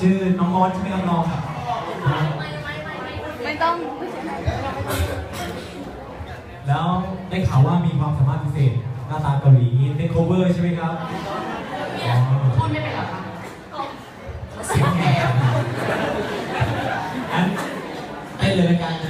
ชื่อน้องมอสใช่ไหมครับน้องไม่ต้องแล้วได้ข่าวว่ามีความสามารถพิเศษหน้าตาเกาหลีเล่น cover ใช่ไหมครับอ๋อพูดไม่เป็นหรอคะเสียงแหบงั้นเต้นเลยละกันนะ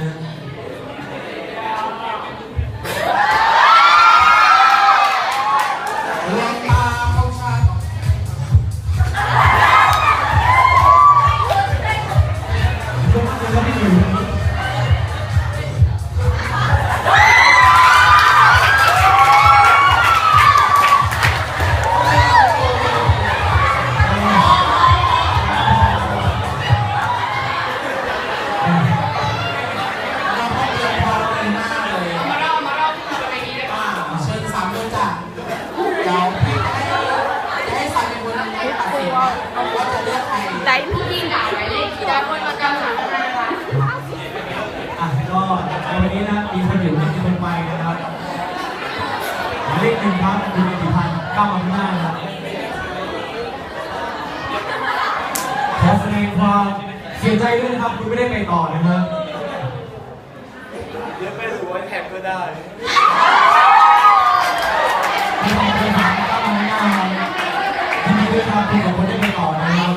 ติมครับคุณกิติพันเก้าวมาข้หน้าครับขอแสดงความเสียใจด้วยนะครับ คุณไม่ได้ไปต่อนะครับเดี๋ยวไปสวยแท็ก็ได้คุณกิติพันธ์ก้าวมาข้หน้าครับยินดีด้วยครับคุณกับได้ไปต่อนะครับ